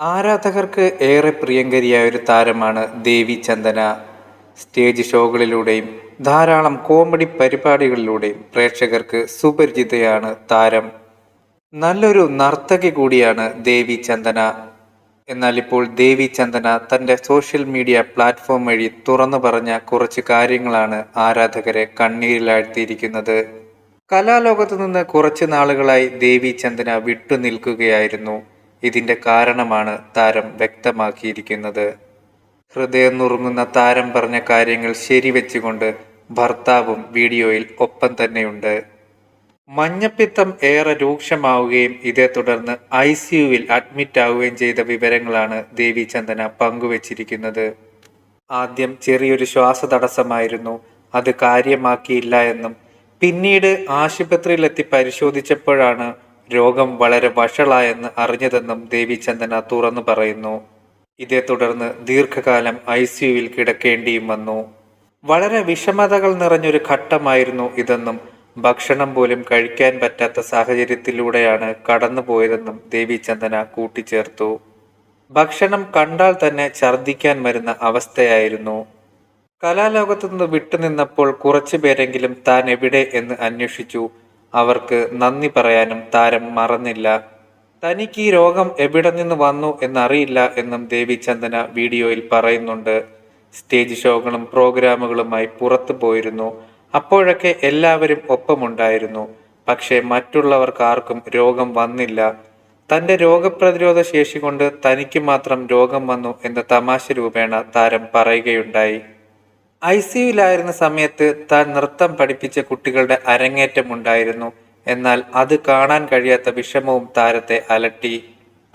ആരാധകർക്ക് ഏറെ പ്രിയങ്കരിയായ ഒരു താരമാണ് ദേവി ചന്ദന. സ്റ്റേജ് ഷോകളിലൂടെയും ധാരാളം കോമഡി പരിപാടികളിലൂടെയും പ്രേക്ഷകർക്ക് സുപരിചിതയാണ് താരം. നല്ലൊരു നർത്തകി കൂടിയാണ് ദേവി ചന്ദന. എന്നാൽ ഇപ്പോൾ ദേവി ചന്ദന തന്റെ സോഷ്യൽ മീഡിയ പ്ലാറ്റ്ഫോം വഴി തുറന്നു പറഞ്ഞ കുറച്ച് കാര്യങ്ങളാണ് ആരാധകരെ കണ്ണീരിലാഴ്ത്തിയിരിക്കുന്നത്. കലാലോകത്തു നിന്ന് കുറച്ച് നാളുകളായി ദേവി ചന്ദന വിട്ടുനിൽക്കുകയായിരുന്നു. ഇതിന്റെ കാരണമാണ് താരം വ്യക്തമാക്കിയിരിക്കുന്നത്. ഹൃദയം നുറുങ്ങുന്ന താരം പറഞ്ഞ കാര്യങ്ങൾ ശരിവെച്ചുകൊണ്ട് ഭർത്താവും വീഡിയോയിൽ ഒപ്പം തന്നെയുണ്ട്. മഞ്ഞപ്പിത്തം ഏറെ രൂക്ഷമാവുകയും ഇതേ തുടർന്ന് ഐ സിയുവിൽ അഡ്മിറ്റ് ആവുകയും ചെയ്ത വിവരങ്ങളാണ് ദേവി ചന്ദന പങ്കുവച്ചിരിക്കുന്നത്. ആദ്യം ചെറിയൊരു ശ്വാസതടസ്സമായിരുന്നു. അത് കാര്യമാക്കിയില്ല എന്നും പിന്നീട് ആശുപത്രിയിലെത്തി പരിശോധിച്ചപ്പോഴാണ് രോഗം വളരെ വഷളായെന്ന് അറിഞ്ഞതെന്നും ദേവിചന്ദന തുറന്നു പറയുന്നു. ഇതേ തുടർന്ന് ദീർഘകാലം ഐ സിയുവിൽ കിടക്കേണ്ടിയും വന്നു. വളരെ വിഷമതകൾ നിറഞ്ഞൊരു ഘട്ടമായിരുന്നു ഇതെന്നും ഭക്ഷണം പോലും കഴിക്കാൻ പറ്റാത്ത സാഹചര്യത്തിലൂടെയാണ് കടന്നുപോയതെന്നും ദേവിചന്ദന കൂട്ടിച്ചേർത്തു. ഭക്ഷണം കണ്ടാൽ തന്നെ ഛർദിക്കാൻ വരുന്ന അവസ്ഥയായിരുന്നു. കലാലോകത്തുനിന്ന് വിട്ടുനിന്നപ്പോൾ കുറച്ചു പേരെങ്കിലും താൻ എവിടെ എന്ന് അന്വേഷിച്ചു. അവർക്ക് നന്ദി പറയാനും താരം മറന്നില്ല. തനിക്ക് ഈ രോഗം എവിടെ നിന്ന് വന്നു എന്നറിയില്ല എന്നും ദേവി ചന്ദന വീഡിയോയിൽ പറയുന്നുണ്ട്. സ്റ്റേജ് ഷോകളും പ്രോഗ്രാമുകളുമായി പുറത്തു പോയിരുന്നു. അപ്പോഴൊക്കെ എല്ലാവരും ഒപ്പമുണ്ടായിരുന്നു. പക്ഷേ മറ്റുള്ളവർക്ക് ആർക്കും രോഗം വന്നില്ല. തന്റെ രോഗപ്രതിരോധ ശേഷി കൊണ്ട് തനിക്ക് മാത്രം രോഗം വന്നു എന്ന തമാശ രൂപേണ താരം പറയുകയുണ്ടായി. ഐ സിയുലായിരുന്ന സമയത്ത് താൻ നൃത്തം പഠിപ്പിച്ച കുട്ടികളുടെ അരങ്ങേറ്റം ഉണ്ടായിരുന്നു എന്നാൽ അത് കാണാൻ കഴിയാത്ത വിഷമവും താരത്തെ അലട്ടി.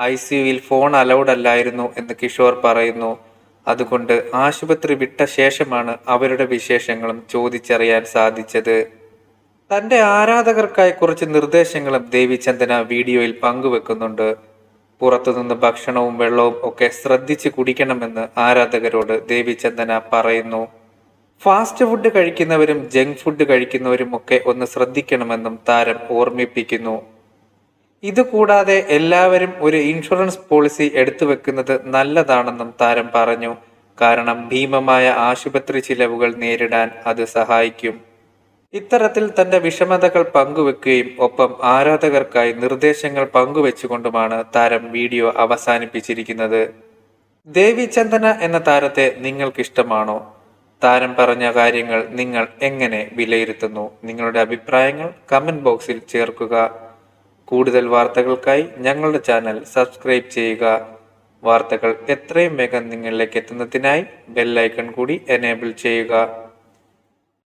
ഐ സിയുയിൽ ഫോൺ അലൗഡ് അല്ലായിരുന്നു എന്ന് കിഷോർ പറയുന്നു. അതുകൊണ്ട് ആശുപത്രി വിട്ട ശേഷമാണ് അവരുടെ വിശേഷങ്ങളും ചോദിച്ചറിയാൻ സാധിച്ചത്. തന്റെ ആരാധകർക്കായി കുറച്ച് നിർദ്ദേശങ്ങളും ദേവിചന്ദന വീഡിയോയിൽ പങ്കുവെക്കുന്നുണ്ട്. പുറത്തുനിന്ന് ഭക്ഷണവും വെള്ളവും ഒക്കെ ശ്രദ്ധിച്ച് കുടിക്കണമെന്ന് ആരാധകരോട് ദേവിചന്ദന പറയുന്നു. ഫാസ്റ്റ് ഫുഡ് കഴിക്കുന്നവരും ജങ്ക് ഫുഡ് കഴിക്കുന്നവരും ഒക്കെ ഒന്ന് ശ്രദ്ധിക്കണമെന്നും താരം ഓർമ്മിപ്പിക്കുന്നു. ഇതുകൂടാതെ എല്ലാവരും ഒരു ഇൻഷുറൻസ് പോളിസി എടുത്തു വെക്കുന്നത് നല്ലതാണെന്നും താരം പറഞ്ഞു. കാരണം ഭീമമായ ആശുപത്രി ചിലവുകൾ നേരിടാൻ അത് സഹായിക്കും. ഇത്തരത്തിൽ തന്റെ വിഷമതകൾ പങ്കുവെക്കുകയും ഒപ്പം ആരാധകർക്കായി നിർദ്ദേശങ്ങൾ പങ്കുവെച്ചുകൊണ്ടുമാണ് താരം വീഡിയോ അവസാനിപ്പിച്ചിരിക്കുന്നത്. ദേവി ചന്ദന എന്ന താരത്തെ നിങ്ങൾക്കിഷ്ടമാണോ? താരം പറഞ്ഞ കാര്യങ്ങൾ നിങ്ങൾ എങ്ങനെ വിലയിരുത്തുന്നു? നിങ്ങളുടെ അഭിപ്രായങ്ങൾ കമന്റ് ബോക്സിൽ ചേർക്കുക. കൂടുതൽ വാർത്തകൾക്കായി ഞങ്ങളുടെ ചാനൽ സബ്സ്ക്രൈബ് ചെയ്യുക. വാർത്തകൾ എത്രയും വേഗം നിങ്ങളിലേക്ക് എത്തുന്നതിനായി ബെല്ലൈക്കൺ കൂടി എനേബിൾ ചെയ്യുക.